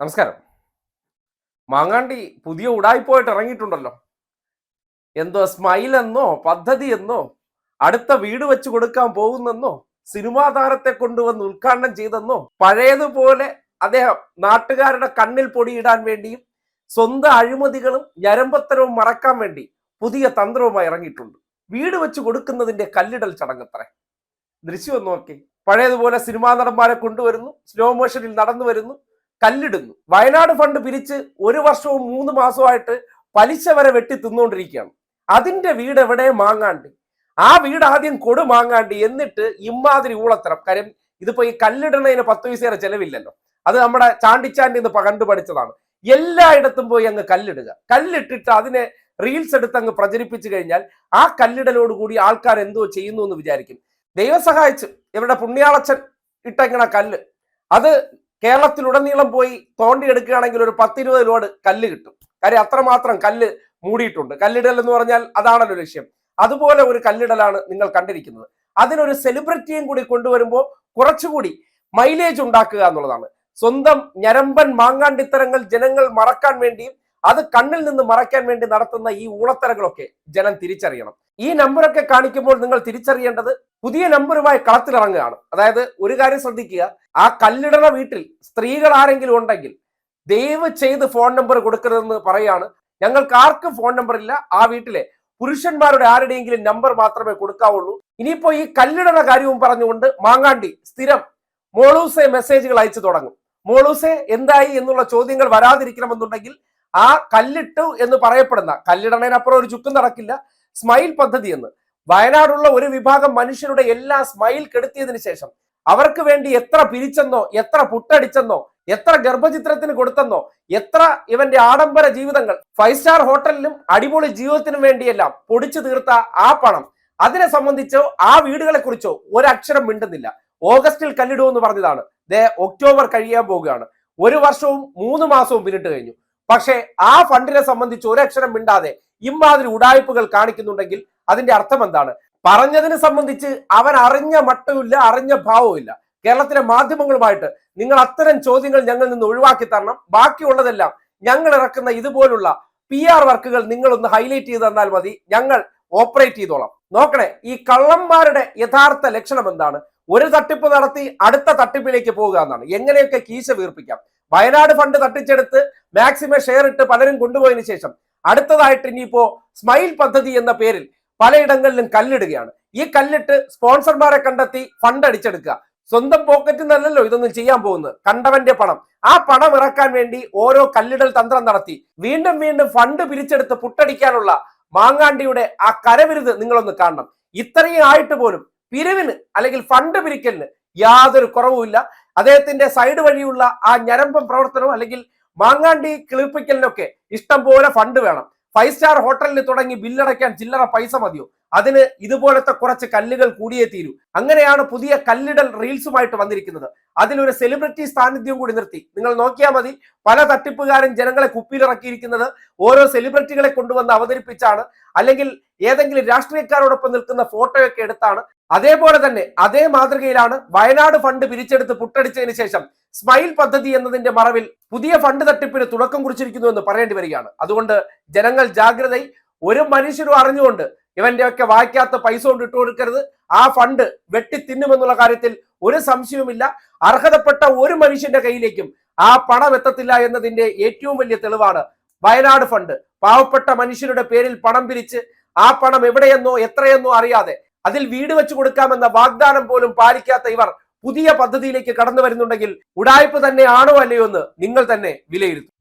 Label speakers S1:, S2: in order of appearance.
S1: നമസ്കാരം. മാങ്ങാണ്ടി പുതിയ ഉടായ്പോയിട്ട് ഇറങ്ങിയിട്ടുണ്ടല്ലോ. എന്തോ സ്മൈൽ എന്നോ പദ്ധതി എന്നോ അടുത്ത വീട് വെച്ച് കൊടുക്കാൻ പോകുന്നെന്നോ സിനിമാ താരത്തെ കൊണ്ടുവന്ന് ഉദ്ഘാടനം ചെയ്തെന്നോ പഴയതുപോലെ അദ്ദേഹം നാട്ടുകാരുടെ കണ്ണിൽ പൊടിയിടാൻ വേണ്ടിയും സ്വന്തം അഴിമതികളും ഞരമ്പത്തരവും മറക്കാൻ വേണ്ടി പുതിയ തന്ത്രവുമായി ഇറങ്ങിയിട്ടുണ്ട്. വീട് വെച്ച് കൊടുക്കുന്നതിന്റെ കല്ലിടൽ ചടങ്ങത്രേ. ദൃശ്യം നോക്കി. പഴയതുപോലെ സിനിമാ നടന്മാരെ കൊണ്ടുവരുന്നു സ്ലോ മോഷനിൽ നടന്നു വരുന്നു കല്ലിടുന്നു. വയനാട് ഫണ്ട് പിരിച്ച് ഒരു വർഷവും മൂന്ന് മാസമായിട്ട് പലിശ വരെ വെട്ടി തിന്നുകൊണ്ടിരിക്കുകയാണ്. അതിന്റെ വീട് എവിടെ? മാങ്ങാണ്ടി. ആ വീട് ആദ്യം കൊടു മാങ്ങാണ്ടി എന്നിട്ട് ഇമ്മാതിരി ഊളത്തരം. കാര്യം ഇതിപ്പോ ഈ കല്ലിടണതിന് പത്ത് പൈസയുടെ ചെലവില്ലല്ലോ. അത് നമ്മുടെ ചാണ്ടിച്ചാണ്ടി എന്ന് കണ്ടുപഠിച്ചതാണ്. എല്ലായിടത്തും പോയി അങ്ങ് കല്ലിടുക. കല്ലിട്ടിട്ട് അതിനെ റീൽസ് എടുത്ത് അങ്ങ് പ്രചരിപ്പിച്ചു കഴിഞ്ഞാൽ ആ കല്ലിടലോട് കൂടി ആൾക്കാർ എന്തോ ചെയ്യുന്നു എന്ന് വിചാരിക്കും. ദൈവം സഹായിച്ചു. ഇവരുടെ പുണ്യാളച്ചൻ ഇട്ടങ്ങണ കല്ല്. അത് കേരളത്തിലുടനീളം പോയി തോണ്ടിയെടുക്കുകയാണെങ്കിൽ ഒരു പത്തിരുപത് ലോഡ് കല്ല് കിട്ടും. കാര്യം അത്രമാത്രം കല്ല് മൂടിയിട്ടുണ്ട്. കല്ലിടൽ എന്ന് പറഞ്ഞാൽ അതാണല്ലോ ലക്ഷ്യം. അതുപോലെ ഒരു കല്ലിടലാണ് നിങ്ങൾ കണ്ടിരിക്കുന്നത്. അതിനൊരു സെലിബ്രിറ്റിയും കൂടി കൊണ്ടുവരുമ്പോൾ കുറച്ചുകൂടി മൈലേജ് ഉണ്ടാക്കുക എന്നുള്ളതാണ്. സ്വന്തം ഞരമ്പൻ മാങ്ങാണ്ടിത്തരങ്ങൾ ജനങ്ങൾ മറക്കാൻ വേണ്ടിയും അത് കണ്ണിൽ നിന്ന് മറയ്ക്കാൻ വേണ്ടി നടത്തുന്ന ഈ ഊളത്തരങ്ങളൊക്കെ ജനം തിരിച്ചറിയണം. ഈ നമ്പറൊക്കെ കാണിക്കുമ്പോൾ നിങ്ങൾ തിരിച്ചറിയേണ്ടത് പുതിയ നമ്പറുമായി കളത്തിലിറങ്ങുകയാണ്. അതായത് ഒരു കാര്യം ശ്രദ്ധിക്കുക ആ കല്ലിടണ വീട്ടിൽ സ്ത്രീകൾ ആരെങ്കിലും ഉണ്ടെങ്കിൽ ദയവ് ചെയ്ത് ഫോൺ നമ്പർ കൊടുക്കരുതെന്ന് പറയാണ്. ഞങ്ങൾക്ക് ആർക്കും ഫോൺ നമ്പർ ഇല്ല ആ വീട്ടിലെ പുരുഷന്മാരുടെ ആരുടെയെങ്കിലും നമ്പർ മാത്രമേ കൊടുക്കാവുള്ളൂ. ഇനിയിപ്പോ ഈ കല്ലിടണ കാര്യവും പറഞ്ഞുകൊണ്ട് മാങ്ങാണ്ടി സ്ഥിരം മോളൂസെ മെസ്സേജുകൾ അയച്ചു തുടങ്ങും. മോളൂസെ എന്തായി എന്നുള്ള ചോദ്യങ്ങൾ വരാതിരിക്കണമെന്നുണ്ടെങ്കിൽ ആ കല്ലിട്ടു എന്ന് പറയപ്പെടുന്ന കല്ലിടണേനപ്പുറം ഒരു ചുക്കും നടക്കില്ല. സ്മൈൽ പദ്ധതി എന്ന്. വയനാടുള്ള ഒരു വിഭാഗം മനുഷ്യരുടെ എല്ലാ സ്മൈൽ കെടുത്തിയതിനു ശേഷം അവർക്ക് വേണ്ടി എത്ര പിരിച്ചെന്നോ എത്ര പുട്ടടിച്ചെന്നോ എത്ര ഗർഭചിത്രത്തിന് കൊടുത്തെന്നോ എത്ര ഇവന്റെ ആഡംബര ജീവിതങ്ങൾ ഫൈവ് സ്റ്റാർ ഹോട്ടലിലും അടിപൊളി ജീവിതത്തിനും വേണ്ടിയെല്ലാം പൊടിച്ചു തീർത്ത ആ പണം അതിനെ സംബന്ധിച്ചോ ആ വീടുകളെ കുറിച്ചോ ഒരക്ഷരം മിണ്ടുന്നില്ല. ഓഗസ്റ്റിൽ കല്ലിടുമെന്ന് പറഞ്ഞതാണ്. ദേ ഒക്ടോബർ കഴിയാൻ പോവുകയാണ്. ഒരു വർഷവും മൂന്ന് മാസവും പിന്നിട്ട് കഴിഞ്ഞു. പക്ഷേ ആ ഫണ്ടിനെ സംബന്ധിച്ച് ഒരു അക്ഷരം മിണ്ടാതെ ഇമാതിരി ഉടായ്പകൾ കാണിക്കുന്നുണ്ടെങ്കിൽ അതിന്റെ അർത്ഥം എന്താണ്? പറഞ്ഞതിനെ സംബന്ധിച്ച് അവൻ അറിഞ്ഞ മട്ടവുമില്ല അറിഞ്ഞ ഭാവവുമില്ല. കേരളത്തിലെ മാധ്യമങ്ങളുമായിട്ട് നിങ്ങൾ അത്തരം ചോദ്യങ്ങൾ ഞങ്ങളിൽ നിന്ന് ഒഴിവാക്കി തരണം. ബാക്കിയുള്ളതെല്ലാം ഞങ്ങൾ ഇറക്കുന്ന ഇതുപോലുള്ള പി ആർ വർക്കുകൾ നിങ്ങളൊന്ന് ഹൈലൈറ്റ് ചെയ്ത് തന്നാൽ മതി. ഞങ്ങൾ ഓപ്പറേറ്റ് ചെയ്തോളാം. നോക്കണേ ഈ കള്ളന്മാരുടെ യഥാർത്ഥ ലക്ഷണം എന്താണ്? ഒരു തട്ടിപ്പ് നടത്തി അടുത്ത തട്ടിപ്പിലേക്ക് പോകുക എന്നാണ്. എങ്ങനെയൊക്കെ കീശ വീർപ്പിക്കാം? വയനാട് ഫണ്ട് തട്ടിച്ചെടുത്ത് മാക്സിമം ഷെയർ ഇട്ട് പലരും കൊണ്ടുപോയതിനു ശേഷം അടുത്തതായിട്ട് ഇനിയിപ്പോ സ്മൈൽ പദ്ധതി എന്ന പേരിൽ പലയിടങ്ങളിലും കല്ലിടുകയാണ്. ഈ കല്ലിട്ട് സ്പോൺസർമാരെ കണ്ടെത്തി ഫണ്ട് അടിച്ചെടുക്കുക. സ്വന്തം പോക്കറ്റിൽ നിന്നല്ലല്ലോ ഇതൊന്നും ചെയ്യാൻ പോകുന്നത്. കണ്ടവന്റെ പണം. ആ പണം ഇറക്കാൻ വേണ്ടി ഓരോ കല്ലിടൽ തന്ത്രം നടത്തി. വീണ്ടും വീണ്ടും ഫണ്ട് പിരിച്ചെടുത്ത് പുട്ടടിക്കാനുള്ള മാങ്ങാണ്ടിയുടെ ആ കരവിരുത് നിങ്ങളൊന്ന് കാണണം. ഇത്രയും ആയിട്ട് പോലും പിരിവിന് അല്ലെങ്കിൽ ഫണ്ട് പിരിക്കലിന് യാതൊരു കുറവുമില്ല. അദ്ദേഹത്തിന്റെ സൈഡ് വഴിയുള്ള ആ ഞരമ്പം പ്രവർത്തനവും അല്ലെങ്കിൽ മാങ്ങാണ്ടി കിളിപ്പിക്കലിനൊക്കെ ഇഷ്ടം പോലെ ഫണ്ട് വേണം ഫൈവ് സ്റ്റാർ ഹോട്ടലിൽ തുടങ്ങി ബില്ലടയ്ക്കാൻ ചില്ലറ പൈസ മതിയോ? അതിന് ഇതുപോലത്തെ കുറച്ച് കല്ലുകൾ കൂടിയേ തീരൂ. അങ്ങനെയാണ് പുതിയ കല്ലിടൽ റീൽസുമായിട്ട് വന്നിരിക്കുന്നത്. അതിലൊരു സെലിബ്രിറ്റി സാന്നിധ്യം കൂടി നിർത്തി. നിങ്ങൾ നോക്കിയാൽ മതി പല തട്ടിപ്പുകാരും ജനങ്ങളെ കുപ്പിയിലിറക്കിയിരിക്കുന്നത് ഓരോ സെലിബ്രിറ്റികളെ കൊണ്ടുവന്ന് അവതരിപ്പിച്ചാണ്. അല്ലെങ്കിൽ ഏതെങ്കിലും രാഷ്ട്രീയക്കാരോടൊപ്പം നിൽക്കുന്ന ഫോട്ടോയൊക്കെ എടുത്താണ്. അതേപോലെ തന്നെ അതേ മാതൃകയിലാണ് വയനാട് ഫണ്ട് പിരിച്ചെടുത്ത് പുട്ടടിച്ചതിന് ശേഷം സ്മൈൽ പദ്ധതി എന്നതിന്റെ മറവിൽ പുതിയ ഫണ്ട് തട്ടിപ്പിന് തുടക്കം കുറിച്ചിരിക്കുന്നു എന്ന് പറയേണ്ടി വരികയാണ്. അതുകൊണ്ട് ജനങ്ങൾ ജാഗ്രതയും ഒരു മനുഷ്യരും അറിഞ്ഞുകൊണ്ട് ഇവന്റെ ഒക്കെ വായിക്കാത്ത പൈസ കൊണ്ട് ഇട്ടു കൊടുക്കരുത്. ആ ഫണ്ട് വെട്ടി തിന്നുമെന്നുള്ള കാര്യത്തിൽ ഒരു സംശയവുമില്ല. അർഹതപ്പെട്ട ഒരു മനുഷ്യന്റെ കയ്യിലേക്കും ആ പണം എത്തത്തില്ല എന്നതിന്റെ ഏറ്റവും വലിയ തെളിവാണ് വയനാട് ഫണ്ട് പാവപ്പെട്ട മനുഷ്യരുടെ പേരിൽ പണം പിരിച്ച് ആ പണം എവിടെയെന്നോ എത്രയെന്നോ അറിയാതെ അതിൽ വീട് വെച്ചു കൊടുക്കാമെന്ന വാഗ്ദാനം പോലും പാലിക്കാത്ത ഇവർ പുതിയ പദ്ധതിയിലേക്ക് കടന്നു വരുന്നുണ്ടെങ്കിൽ ഉടായ്പ തന്നെ ആണോ അല്ലയോ എന്ന് നിങ്ങൾ തന്നെ വിലയിരുത്തും